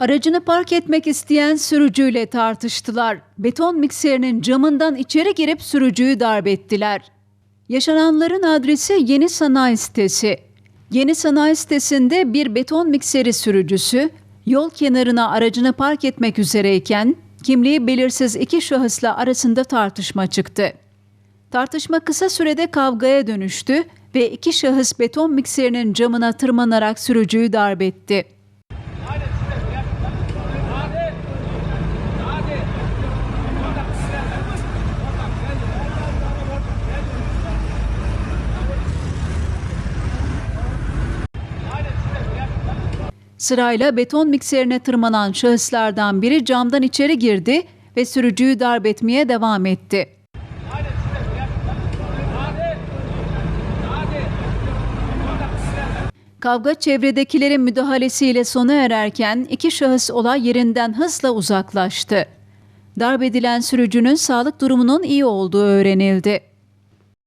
Aracını park etmek isteyen sürücüyle tartıştılar. Beton mikserinin camından içeri girip sürücüyü darp ettiler. Yaşananların adresi Yeni Sanayi Sitesi. Yeni Sanayi Sitesi'nde bir beton mikseri sürücüsü yol kenarına aracını park etmek üzereyken kimliği belirsiz iki şahısla arasında tartışma çıktı. Tartışma kısa sürede kavgaya dönüştü ve iki şahıs beton mikserinin camına tırmanarak sürücüyü darp etti. Sırayla beton mikserine tırmanan şahıslardan biri camdan içeri girdi ve sürücüyü darp etmeye devam etti. Kavga çevredekilerin müdahalesiyle sona ererken iki şahıs olay yerinden hızla uzaklaştı. Darp edilen sürücünün sağlık durumunun iyi olduğu öğrenildi.